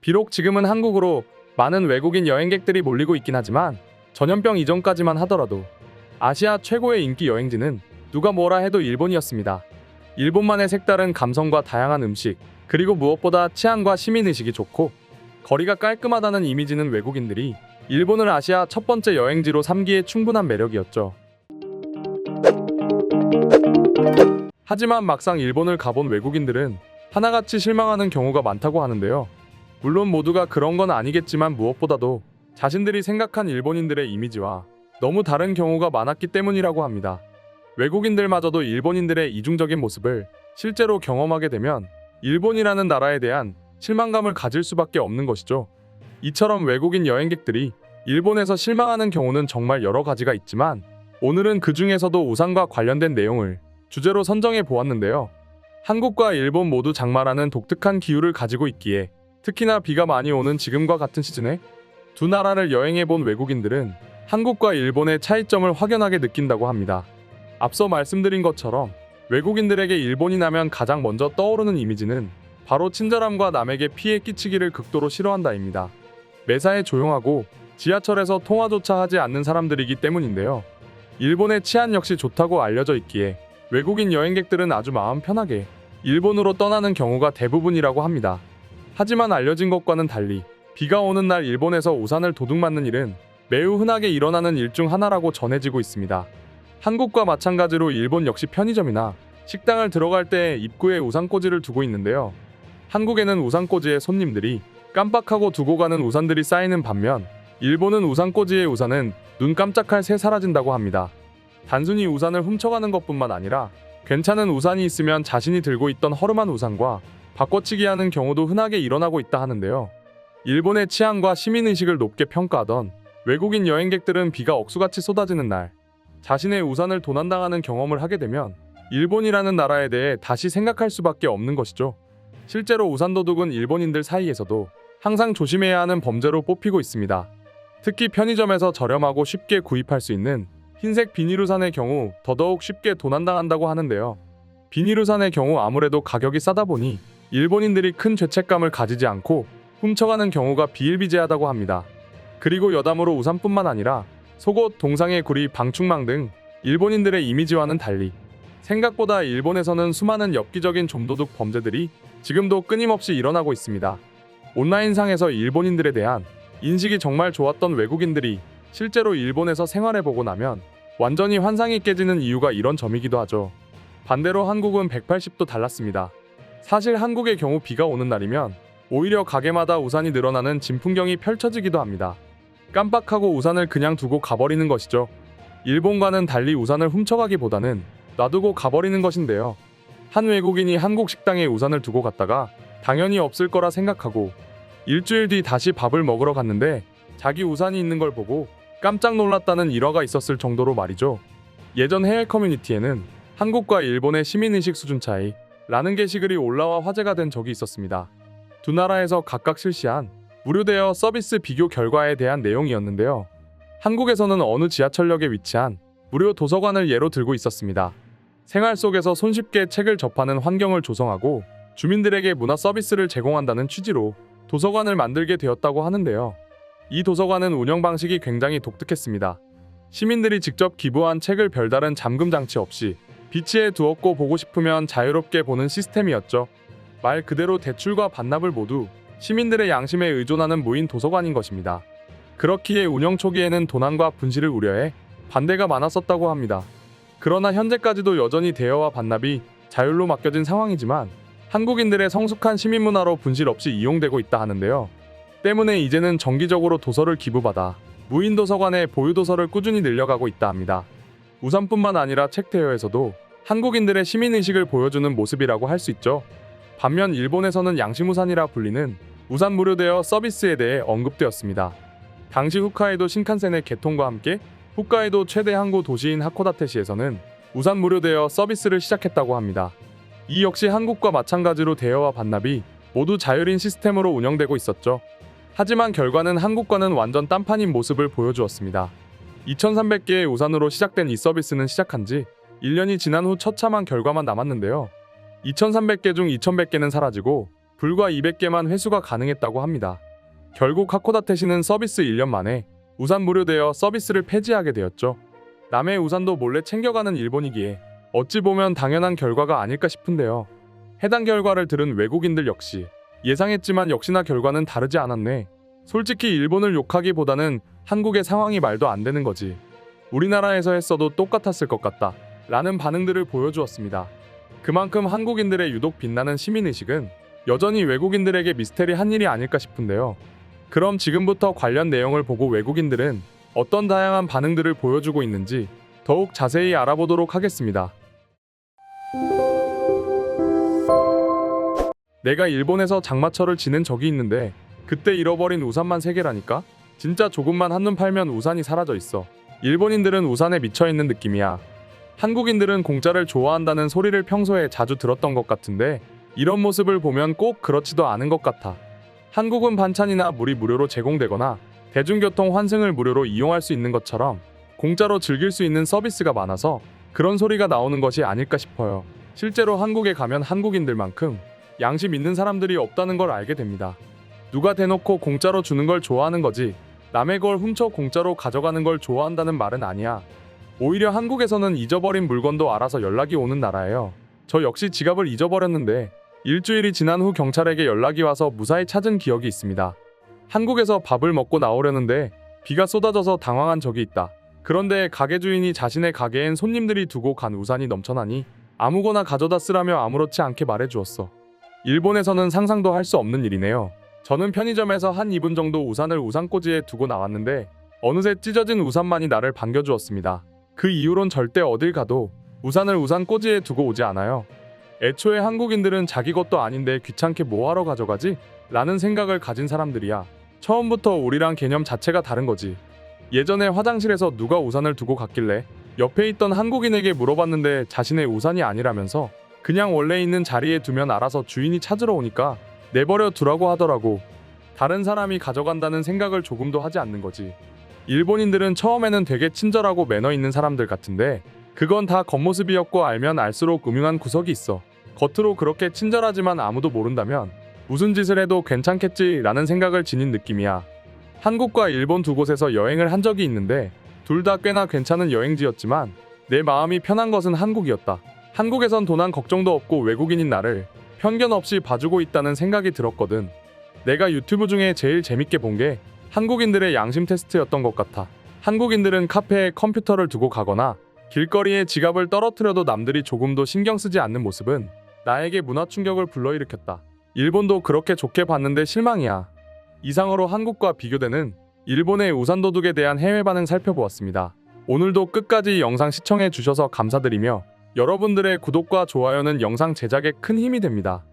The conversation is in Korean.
비록 지금은 한국으로 많은 외국인 여행객들이 몰리고 있긴 하지만 전염병 이전까지만 하더라도 아시아 최고의 인기 여행지는 누가 뭐라 해도 일본이었습니다. 일본만의 색다른 감성과 다양한 음식, 그리고 무엇보다 치안과 시민의식이 좋고 거리가 깔끔하다는 이미지는 외국인들이 일본을 아시아 첫 번째 여행지로 삼기에 충분한 매력이었죠. 하지만 막상 일본을 가본 외국인들은 하나같이 실망하는 경우가 많다고 하는데요. 물론 모두가 그런 건 아니겠지만 무엇보다도 자신들이 생각한 일본인들의 이미지와 너무 다른 경우가 많았기 때문이라고 합니다. 외국인들마저도 일본인들의 이중적인 모습을 실제로 경험하게 되면 일본이라는 나라에 대한 실망감을 가질 수밖에 없는 것이죠. 이처럼 외국인 여행객들이 일본에서 실망하는 경우는 정말 여러 가지가 있지만 오늘은 그 중에서도 우산과 관련된 내용을 주제로 선정해 보았는데요. 한국과 일본 모두 장마라는 독특한 기후를 가지고 있기에 특히나 비가 많이 오는 지금과 같은 시즌에 두 나라를 여행해 본 외국인들은 한국과 일본의 차이점을 확연하게 느낀다고 합니다. 앞서 말씀드린 것처럼 외국인들에게 일본이 나면 가장 먼저 떠오르는 이미지는 바로 친절함과 남에게 피해 끼치기를 극도로 싫어한다입니다. 매사에 조용하고 지하철에서 통화조차 하지 않는 사람들이기 때문인데요. 일본의 치안 역시 좋다고 알려져 있기에 외국인 여행객들은 아주 마음 편하게 일본으로 떠나는 경우가 대부분이라고 합니다. 하지만 알려진 것과는 달리 비가 오는 날 일본에서 우산을 도둑맞는 일은 매우 흔하게 일어나는 일 중 하나라고 전해지고 있습니다. 한국과 마찬가지로 일본 역시 편의점이나 식당을 들어갈 때 입구에 우산꽂이를 두고 있는데요. 한국에는 우산꽂이에 손님들이 깜빡하고 두고 가는 우산들이 쌓이는 반면 일본은 우산꽂이의 우산은 눈 깜짝할 새 사라진다고 합니다. 단순히 우산을 훔쳐가는 것뿐만 아니라 괜찮은 우산이 있으면 자신이 들고 있던 허름한 우산과 바꿔치기 하는 경우도 흔하게 일어나고 있다 하는데요. 일본의 치안과 시민의식을 높게 평가하던 외국인 여행객들은 비가 억수같이 쏟아지는 날 자신의 우산을 도난당하는 경험을 하게 되면 일본이라는 나라에 대해 다시 생각할 수밖에 없는 것이죠. 실제로 우산 도둑은 일본인들 사이에서도 항상 조심해야 하는 범죄로 뽑히고 있습니다. 특히 편의점에서 저렴하고 쉽게 구입할 수 있는 흰색 비닐우산의 경우 더더욱 쉽게 도난당한다고 하는데요. 비닐우산의 경우 아무래도 가격이 싸다 보니 일본인들이 큰 죄책감을 가지지 않고 훔쳐가는 경우가 비일비재하다고 합니다. 그리고 여담으로 우산뿐만 아니라 속옷, 동상의 구리, 방충망 등 일본인들의 이미지와는 달리 생각보다 일본에서는 수많은 엽기적인 좀도둑 범죄들이 지금도 끊임없이 일어나고 있습니다. 온라인상에서 일본인들에 대한 인식이 정말 좋았던 외국인들이 실제로 일본에서 생활해보고 나면 완전히 환상이 깨지는 이유가 이런 점이기도 하죠. 반대로 한국은 180도 달랐습니다. 사실 한국의 경우 비가 오는 날이면 오히려 가게마다 우산이 늘어나는 진풍경이 펼쳐지기도 합니다. 깜빡하고 우산을 그냥 두고 가버리는 것이죠. 일본과는 달리 우산을 훔쳐가기보다는 놔두고 가버리는 것인데요. 한 외국인이 한국 식당에 우산을 두고 갔다가 당연히 없을 거라 생각하고 일주일 뒤 다시 밥을 먹으러 갔는데 자기 우산이 있는 걸 보고 깜짝 놀랐다는 일화가 있었을 정도로 말이죠. 예전 해외 커뮤니티에는 한국과 일본의 시민의식 수준 차이 라는 게시글이 올라와 화제가 된 적이 있었습니다. 두 나라에서 각각 실시한 무료 대여 서비스 비교 결과에 대한 내용이었는데요. 한국에서는 어느 지하철역에 위치한 무료 도서관을 예로 들고 있었습니다. 생활 속에서 손쉽게 책을 접하는 환경을 조성하고 주민들에게 문화 서비스를 제공한다는 취지로 도서관을 만들게 되었다고 하는데요. 이 도서관은 운영 방식이 굉장히 독특했습니다. 시민들이 직접 기부한 책을 별다른 잠금 장치 없이 비치에 두었고 보고 싶으면 자유롭게 보는 시스템이었죠. 말 그대로 대출과 반납을 모두 시민들의 양심에 의존하는 무인 도서관인 것입니다. 그렇기에 운영 초기에는 도난과 분실을 우려해 반대가 많았었다고 합니다. 그러나 현재까지도 여전히 대여와 반납이 자율로 맡겨진 상황이지만 한국인들의 성숙한 시민 문화로 분실 없이 이용되고 있다 하는데요. 때문에 이제는 정기적으로 도서를 기부받아 무인 도서관의 보유 도서를 꾸준히 늘려가고 있다 합니다. 우산뿐만 아니라 책 대여에서도 한국인들의 시민 의식을 보여주는 모습이라고 할 수 있죠. 반면 일본에서는 양심우산이라 불리는 우산 무료 대여 서비스에 대해 언급되었습니다. 당시 홋카이도 신칸센의 개통과 함께 홋카이도 최대 항구 도시인 하코다테시에서는 우산 무료 대여 서비스를 시작했다고 합니다. 이 역시 한국과 마찬가지로 대여와 반납이 모두 자율인 시스템으로 운영되고 있었죠. 하지만 결과는 한국과는 완전 딴판인 모습을 보여주었습니다. 2,300개의 우산으로 시작된 이 서비스는 시작한 지 1년이 지난 후 처참한 결과만 남았는데요. 2,300개 중 2,100개는 사라지고 불과 200개만 회수가 가능했다고 합니다. 결국 하코다테시는 서비스 1년 만에 우산 무료되어 서비스를 폐지하게 되었죠. 남의 우산도 몰래 챙겨가는 일본이기에 어찌 보면 당연한 결과가 아닐까 싶은데요. 해당 결과를 들은 외국인들 역시 예상했지만 역시나 결과는 다르지 않았네. 솔직히 일본을 욕하기보다는 한국의 상황이 말도 안 되는 거지. 우리나라에서 했어도 똑같았을 것 같다. 라는 반응들을 보여주었습니다. 그만큼 한국인들의 유독 빛나는 시민의식은 여전히 외국인들에게 미스테리한 일이 아닐까 싶은데요. 그럼 지금부터 관련 내용을 보고 외국인들은 어떤 다양한 반응들을 보여주고 있는지 더욱 자세히 알아보도록 하겠습니다. 내가 일본에서 장마철을 지낸 적이 있는데 그때 잃어버린 우산만 3개라니까? 진짜 조금만 한눈 팔면 우산이 사라져 있어. 일본인들은 우산에 미쳐 있는 느낌이야. 한국인들은 공짜를 좋아한다는 소리를 평소에 자주 들었던 것 같은데 이런 모습을 보면 꼭 그렇지도 않은 것 같아. 한국은 반찬이나 물이 무료로 제공되거나 대중교통 환승을 무료로 이용할 수 있는 것처럼 공짜로 즐길 수 있는 서비스가 많아서 그런 소리가 나오는 것이 아닐까 싶어요. 실제로 한국에 가면 한국인들만큼 양심 있는 사람들이 없다는 걸 알게 됩니다. 누가 대놓고 공짜로 주는 걸 좋아하는 거지 남의 걸 훔쳐 공짜로 가져가는 걸 좋아한다는 말은 아니야. 오히려 한국에서는 잊어버린 물건도 알아서 연락이 오는 나라예요. 저 역시 지갑을 잊어버렸는데 일주일이 지난 후 경찰에게 연락이 와서 무사히 찾은 기억이 있습니다. 한국에서 밥을 먹고 나오려는데 비가 쏟아져서 당황한 적이 있다. 그런데 가게 주인이 자신의 가게엔 손님들이 두고 간 우산이 넘쳐나니 아무거나 가져다 쓰라며 아무렇지 않게 말해주었어. 일본에서는 상상도 할 수 없는 일이네요. 저는 편의점에서 한 2분 정도 우산을 우산꽂이에 두고 나왔는데 어느새 찢어진 우산만이 나를 반겨주었습니다. 그 이후론 절대 어딜 가도 우산을 우산 꽂이에 두고 오지 않아요. 애초에 한국인들은 자기 것도 아닌데 귀찮게 뭐하러 가져가지? 라는 생각을 가진 사람들이야. 처음부터 우리랑 개념 자체가 다른 거지. 예전에 화장실에서 누가 우산을 두고 갔길래 옆에 있던 한국인에게 물어봤는데 자신의 우산이 아니라면서 그냥 원래 있는 자리에 두면 알아서 주인이 찾으러 오니까 내버려 두라고 하더라고. 다른 사람이 가져간다는 생각을 조금도 하지 않는 거지. 일본인들은 처음에는 되게 친절하고 매너 있는 사람들 같은데 그건 다 겉모습이었고 알면 알수록 음흉한 구석이 있어. 겉으로 그렇게 친절하지만 아무도 모른다면 무슨 짓을 해도 괜찮겠지 라는 생각을 지닌 느낌이야. 한국과 일본 두 곳에서 여행을 한 적이 있는데 둘 다 꽤나 괜찮은 여행지였지만 내 마음이 편한 것은 한국이었다. 한국에선 도난 걱정도 없고 외국인인 나를 편견 없이 봐주고 있다는 생각이 들었거든. 내가 유튜브 중에 제일 재밌게 본 게 한국인들의 양심 테스트였던 것 같아. 한국인들은 카페에 컴퓨터를 두고 가거나 길거리에 지갑을 떨어뜨려도 남들이 조금도 신경 쓰지 않는 모습은 나에게 문화 충격을 불러일으켰다. 일본도 그렇게 좋게 봤는데 실망이야. 이상으로 한국과 비교되는 일본의 우산 도둑에 대한 해외 반응 살펴보았습니다. 오늘도 끝까지 영상 시청해 주셔서 감사드리며 여러분들의 구독과 좋아요는 영상 제작에 큰 힘이 됩니다.